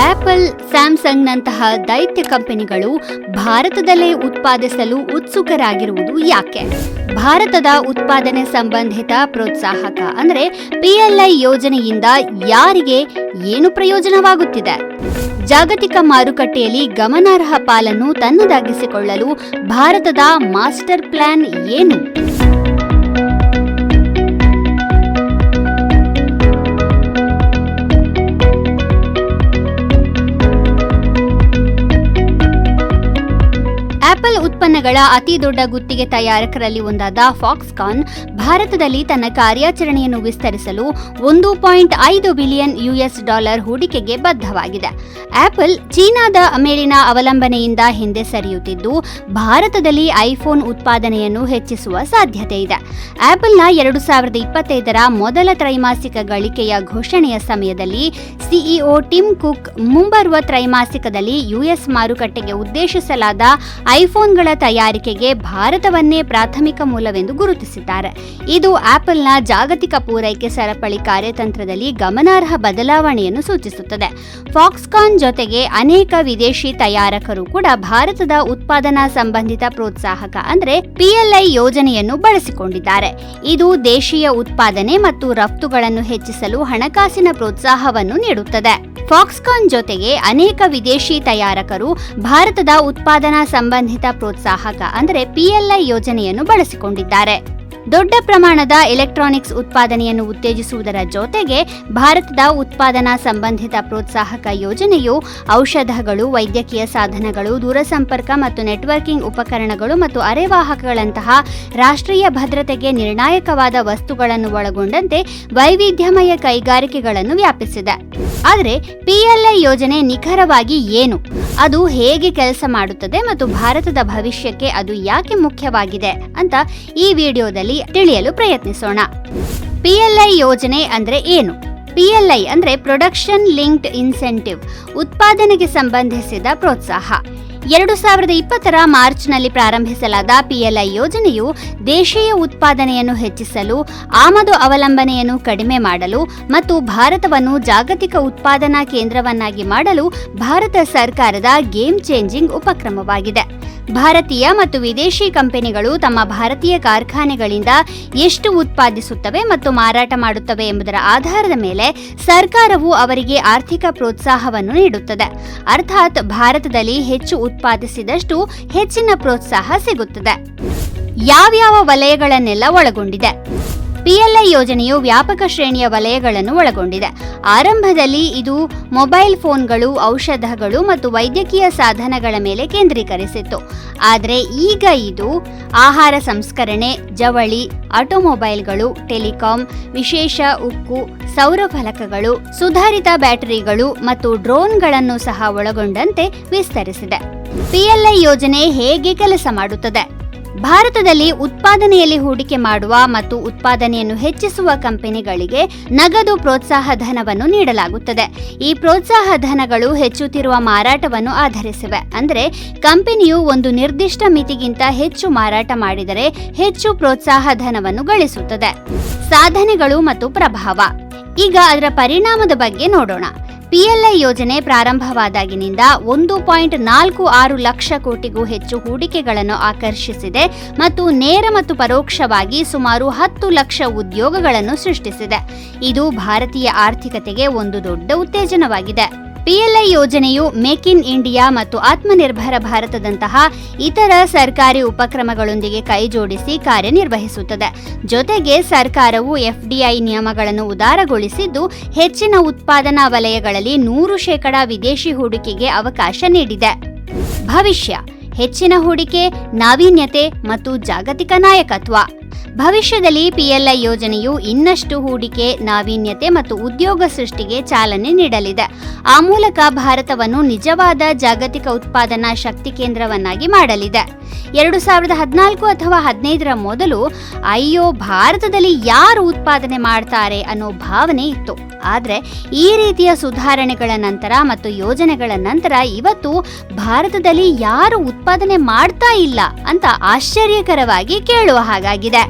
Apple ಸ್ಯಾಮ್ಸಂಗ್ನಂತಹ ದೈತ್ಯ ಕಂಪನಿಗಳು ಭಾರತದಲ್ಲೇ ಉತ್ಪಾದಿಸಲು ಉತ್ಸುಕರಾಗಿರುವುದು ಯಾಕೆ? ಭಾರತದ ಉತ್ಪಾದನೆ ಸಂಬಂಧಿತ ಪ್ರೋತ್ಸಾಹಕ ಅಂದರೆ ಪಿಎಲ್ಐ ಯೋಜನೆಯಿಂದ ಯಾರಿಗೆ ಏನು ಪ್ರಯೋಜನವಾಗುತ್ತಿದೆ? ಜಾಗತಿಕ ಮಾರುಕಟ್ಟೆಯಲ್ಲಿ ಗಮನಾರ್ಹ ಪಾಲನ್ನು ತನ್ನದಾಗಿಸಿಕೊಳ್ಳಲು ಭಾರತದ ಮಾಸ್ಟರ್ ಪ್ಲಾನ್ ಏನು? ಉತ್ಪನ್ನಗಳ ಅತಿ ದೊಡ್ಡ ಗುತ್ತಿಗೆ ತಯಾರಕರಲ್ಲಿ ಒಂದಾದ ಫಾಕ್ಸ್ಕಾನ್ ಭಾರತದಲ್ಲಿ ತನ್ನ ಕಾರ್ಯಾಚರಣೆಯನ್ನು ವಿಸ್ತರಿಸಲು ಒಂದು ಪಾಯಿಂಟ್ ಐದು ಬಿಲಿಯನ್ ಯುಎಸ್ ಡಾಲರ್ ಹೂಡಿಕೆಗೆ ಬದ್ಧವಾಗಿದೆ. ಆಪಲ್ ಚೀನಾದ ಮೇಲಿನ ಅವಲಂಬನೆಯಿಂದ ಹಿಂದೆ ಸರಿಯುತ್ತಿದ್ದು, ಭಾರತದಲ್ಲಿ ಐಫೋನ್ ಉತ್ಪಾದನೆಯನ್ನು ಹೆಚ್ಚಿಸುವ ಸಾಧ್ಯತೆ ಇದೆ. ಆಪಲ್ನ ಎರಡು ಸಾವಿರದ ಇಪ್ಪತ್ತೈದರ ಮೊದಲ ತ್ರೈಮಾಸಿಕ ಗಳಿಕೆಯ ಘೋಷಣೆಯ ಸಮಯದಲ್ಲಿ ಸಿಇಒ ಟಿಮ್ ಕುಕ್ ಮುಂಬರುವ ತ್ರೈಮಾಸಿಕದಲ್ಲಿ ಯುಎಸ್ ಮಾರುಕಟ್ಟೆಗೆ ಉದ್ದೇಶಿಸಲಾದ ಐಫೋನ್ಗಳ ತಯಾರಿಕೆಗೆ ಭಾರತವನ್ನೇ ಪ್ರಾಥಮಿಕ ಮೂಲವೆಂದು ಗುರುತಿಸಿದ್ದಾರೆ. ಇದು ಆಪಲ್ನ ಜಾಗತಿಕ ಪೂರೈಕೆ ಸರಪಳಿ ಕಾರ್ಯತಂತ್ರದಲ್ಲಿ ಗಮನಾರ್ಹ ಬದಲಾವಣೆಯನ್ನು ಸೂಚಿಸುತ್ತದೆ. ಫಾಕ್ಸ್ಕಾನ್ ಜೊತೆಗೆ ಅನೇಕ ವಿದೇಶಿ ತಯಾರಕರು ಕೂಡ ಭಾರತದ ಉತ್ಪಾದನಾ ಸಂಬಂಧಿತ ಪ್ರೋತ್ಸಾಹಕ ಅಂದರೆ ಪಿಎಲ್ಐ ಯೋಜನೆಯನ್ನು ಬಳಸಿಕೊಂಡಿದ್ದಾರೆ. ಇದು ದೇಶೀಯ ಉತ್ಪಾದನೆ ಮತ್ತು ರಫ್ತುಗಳನ್ನು ಹೆಚ್ಚಿಸಲು ಹಣಕಾಸಿನ ಪ್ರೋತ್ಸಾಹವನ್ನು ನೀಡುತ್ತದೆ. ಫಾಕ್ಸ್ಕಾನ್ ಜೊತೆಗೆ ಅನೇಕ ವಿದೇಶಿ ತಯಾರಕರು ಭಾರತದ ಉತ್ಪಾದನಾ ಸಂಬಂಧಿತ ಪ್ರೋತ್ಸಾಹಕ ಅಂದರೆ ಪಿಎಲ್ಐ ಯೋಜನೆಯನ್ನು ಬಳಸಿಕೊಂಡಿದ್ದಾರೆ. ದೊಡ್ಡ ಪ್ರಮಾಣದ ಎಲೆಕ್ಟ್ರಾನಿಕ್ಸ್ ಉತ್ಪಾದನೆಯನ್ನು ಉತ್ತೇಜಿಸುವುದರ ಜೊತೆಗೆ ಭಾರತದ ಉತ್ಪಾದನಾ ಸಂಬಂಧಿತ ಪ್ರೋತ್ಸಾಹಕ ಯೋಜನೆಯು ಔಷಧಗಳು, ವೈದ್ಯಕೀಯ ಸಾಧನಗಳು, ದೂರಸಂಪರ್ಕ ಮತ್ತು ನೆಟ್ವರ್ಕಿಂಗ್ ಉಪಕರಣಗಳು ಮತ್ತು ಅರೆವಾಹಕಗಳಂತಹ ರಾಷ್ಟ್ರೀಯ ಭದ್ರತೆಗೆ ನಿರ್ಣಾಯಕವಾದ ವಸ್ತುಗಳನ್ನು ಒಳಗೊಂಡಂತೆ ವೈವಿಧ್ಯಮಯ ಕೈಗಾರಿಕೆಗಳನ್ನು ವ್ಯಾಪಿಸಿದೆ. ಆದರೆ ಪಿಎಲ್ಐ ಯೋಜನೆ ನಿಖರವಾಗಿ ಏನು? ಅದು ಹೇಗೆ ಕೆಲಸ ಮಾಡುತ್ತದೆ ಮತ್ತು ಭಾರತದ ಭವಿಷ್ಯಕ್ಕೆ ಅದು ಯಾಕೆ ಮುಖ್ಯವಾಗಿದೆ ಅಂತ ಈ ವಿಡಿಯೋದಲ್ಲಿ ತಿಳಿಯಲು ಪ್ರಯತ್ನಿಸೋಣ. ಪಿಎಲ್ಐ ಯೋಜನೆ ಅಂದ್ರೆ ಏನು? ಪಿಎಲ್ಐ ಅಂದ್ರೆ ಪ್ರೊಡಕ್ಷನ್ ಲಿಂಕ್ಡ್ ಇನ್ಸೆಂಟಿವ್ ಉತ್ಪಾದನೆಗೆ ಸಂಬಂಧಿಸಿದ ಪ್ರೋತ್ಸಾಹ. ಎರಡು ಸಾವಿರದ ಇಪ್ಪತ್ತರ ಮಾರ್ಚ್ನಲ್ಲಿ ಪ್ರಾರಂಭಿಸಲಾದ ಪಿಎಲ್ಐ ಯೋಜನೆಯು ದೇಶೀಯ ಉತ್ಪಾದನೆಯನ್ನು ಹೆಚ್ಚಿಸಲು, ಆಮದು ಅವಲಂಬನೆಯನ್ನು ಕಡಿಮೆ ಮಾಡಲು ಮತ್ತು ಭಾರತವನ್ನು ಜಾಗತಿಕ ಉತ್ಪಾದನಾ ಕೇಂದ್ರವನ್ನಾಗಿ ಮಾಡಲು ಭಾರತ ಸರ್ಕಾರದ ಗೇಮ್ ಚೇಂಜಿಂಗ್ ಉಪಕ್ರಮವಾಗಿದೆ. ಭಾರತೀಯ ಮತ್ತು ವಿದೇಶಿ ಕಂಪನಿಗಳು ತಮ್ಮ ಭಾರತೀಯ ಕಾರ್ಖಾನೆಗಳಿಂದ ಎಷ್ಟು ಉತ್ಪಾದಿಸುತ್ತವೆ ಮತ್ತು ಮಾರಾಟ ಮಾಡುತ್ತವೆ ಎಂಬುದರ ಆಧಾರದ ಮೇಲೆ ಸರ್ಕಾರವು ಅವರಿಗೆ ಆರ್ಥಿಕ ಪ್ರೋತ್ಸಾಹವನ್ನು ನೀಡುತ್ತದೆ. ಅರ್ಥಾತ್ ಭಾರತದಲ್ಲಿ ಹೆಚ್ಚು ಉತ್ಪಾದಿಸಿದಷ್ಟು ಹೆಚ್ಚಿನ ಪ್ರೋತ್ಸಾಹ ಸಿಗುತ್ತದೆ. ಯಾವ್ಯಾವ ವಲಯಗಳನ್ನೆಲ್ಲ ಒಳಗೊಂಡಿದೆ? ಪಿಎಲ್ಐ ಯೋಜನೆಯು ವ್ಯಾಪಕ ಶ್ರೇಣಿಯ ವಲಯಗಳನ್ನು ಒಳಗೊಂಡಿದೆ. ಆರಂಭದಲ್ಲಿ ಇದು ಮೊಬೈಲ್ ಫೋನ್ಗಳು, ಔಷಧಗಳು ಮತ್ತು ವೈದ್ಯಕೀಯ ಸಾಧನಗಳ ಮೇಲೆ ಕೇಂದ್ರೀಕರಿಸಿತ್ತು. ಆದರೆ ಈಗ ಇದು ಆಹಾರ ಸಂಸ್ಕರಣೆ, ಜವಳಿ, ಆಟೋಮೊಬೈಲ್ಗಳು, ಟೆಲಿಕಾಂ, ವಿಶೇಷ ಉಕ್ಕು, ಸೌರ ಫಲಕಗಳು, ಸುಧಾರಿತ ಬ್ಯಾಟರಿಗಳು ಮತ್ತು ಡ್ರೋನ್ಗಳನ್ನು ಸಹ ಒಳಗೊಂಡಂತೆ ವಿಸ್ತರಿಸಿದೆ. ಪಿಎಲ್ಐ ಯೋಜನೆ ಹೇಗೆ ಕೆಲಸ ಮಾಡುತ್ತದೆ? ಭಾರತದಲ್ಲಿ ಉತ್ಪಾದನೆಯಲ್ಲಿ ಹೂಡಿಕೆ ಮಾಡುವ ಮತ್ತು ಉತ್ಪಾದನೆಯನ್ನು ಹೆಚ್ಚಿಸುವ ಕಂಪನಿಗಳಿಗೆ ನಗದು ಪ್ರೋತ್ಸಾಹ ಧನವನ್ನು ನೀಡಲಾಗುತ್ತದೆ. ಈ ಪ್ರೋತ್ಸಾಹ ಧನಗಳು ಹೆಚ್ಚುತ್ತಿರುವ ಮಾರಾಟವನ್ನು ಆಧರಿಸಿವೆ. ಅಂದರೆ ಕಂಪನಿಯು ಒಂದು ನಿರ್ದಿಷ್ಟ ಮಿತಿಗಿಂತ ಹೆಚ್ಚು ಮಾರಾಟ ಮಾಡಿದರೆ ಹೆಚ್ಚು ಪ್ರೋತ್ಸಾಹ ಧನವನ್ನು ಗಳಿಸುತ್ತದೆ. ಸಾಧನೆಗಳು ಮತ್ತು ಪ್ರಭಾವ. ಈಗ ಅದರ ಪರಿಣಾಮದ ಬಗ್ಗೆ ನೋಡೋಣ. ಪಿಎಲ್ಐ ಯೋಜನೆ ಪ್ರಾರಂಭವಾದಾಗಿನಿಂದ ಒಂದು ಪಾಯಿಂಟ್ ನಾಲ್ಕು ಆರು ಲಕ್ಷ ಕೋಟಿಗೂ ಹೆಚ್ಚು ಹೂಡಿಕೆಗಳನ್ನು ಆಕರ್ಷಿಸಿದೆ ಮತ್ತು ನೇರ ಮತ್ತು ಪರೋಕ್ಷವಾಗಿ ಸುಮಾರು ಹತ್ತು ಲಕ್ಷ ಉದ್ಯೋಗಗಳನ್ನು ಸೃಷ್ಟಿಸಿದೆ. ಇದು ಭಾರತೀಯ ಆರ್ಥಿಕತೆಗೆ ಒಂದು ದೊಡ್ಡ ಉತ್ತೇಜನವಾಗಿದೆ. ಪಿಎಲ್ಐ ಯೋಜನೆಯು ಮೇಕ್ ಇನ್ ಇಂಡಿಯಾ ಮತ್ತು ಆತ್ಮನಿರ್ಭರ ಭಾರತದಂತಹ ಇತರ ಸರ್ಕಾರಿ ಉಪಕ್ರಮಗಳೊಂದಿಗೆ ಕೈಜೋಡಿಸಿ ಕಾರ್ಯನಿರ್ವಹಿಸುತ್ತದೆ. ಜೊತೆಗೆ ಸರ್ಕಾರವು ಎಫ್ಡಿಐ ನಿಯಮಗಳನ್ನು ಉದಾರಗೊಳಿಸಿದ್ದು, ಹೆಚ್ಚಿನ ಉತ್ಪಾದನಾ ವಲಯಗಳಲ್ಲಿ ನೂರು ಶೇಕಡ ವಿದೇಶಿ ಹೂಡಿಕೆಗೆ ಅವಕಾಶ ನೀಡಿದೆ. ಭವಿಷ್ಯ, ಹೆಚ್ಚಿನ ಹೂಡಿಕೆ, ನಾವೀನ್ಯತೆ ಮತ್ತು ಜಾಗತಿಕ ನಾಯಕತ್ವ. ಭವಿಷ್ಯದಲ್ಲಿ ಪಿಎಲ್ಐ ಯೋಜನೆಯು ಇನ್ನಷ್ಟು ಹೂಡಿಕೆ, ನಾವೀನ್ಯತೆ ಮತ್ತು ಉದ್ಯೋಗ ಸೃಷ್ಟಿಗೆ ಚಾಲನೆ ನೀಡಲಿದೆ. ಆ ಮೂಲಕ ಭಾರತವನ್ನು ನಿಜವಾದ ಜಾಗತಿಕ ಉತ್ಪಾದನಾ ಶಕ್ತಿ ಕೇಂದ್ರವನ್ನಾಗಿ ಮಾಡಲಿದೆ. ಎರಡು ಸಾವಿರದ ಹದಿನಾಲ್ಕು ಅಥವಾ ಹದಿನೈದರ ಮೊದಲು ಅಯ್ಯೋ ಭಾರತದಲ್ಲಿ ಯಾರು ಉತ್ಪಾದನೆ ಮಾಡ್ತಾರೆ ಅನ್ನೋ ಭಾವನೆ ಇತ್ತು. ಆದರೆ ಈ ರೀತಿಯ ಸುಧಾರಣೆಗಳ ನಂತರ ಮತ್ತು ಯೋಜನೆಗಳ ನಂತರ ಇವತ್ತು ಭಾರತದಲ್ಲಿ ಯಾರು ಉತ್ಪಾದನೆ ಮಾಡ್ತಾ ಇಲ್ಲ ಅಂತ ಆಶ್ಚರ್ಯಕರವಾಗಿ ಕೇಳುವ ಹಾಗಾಗಿದೆ.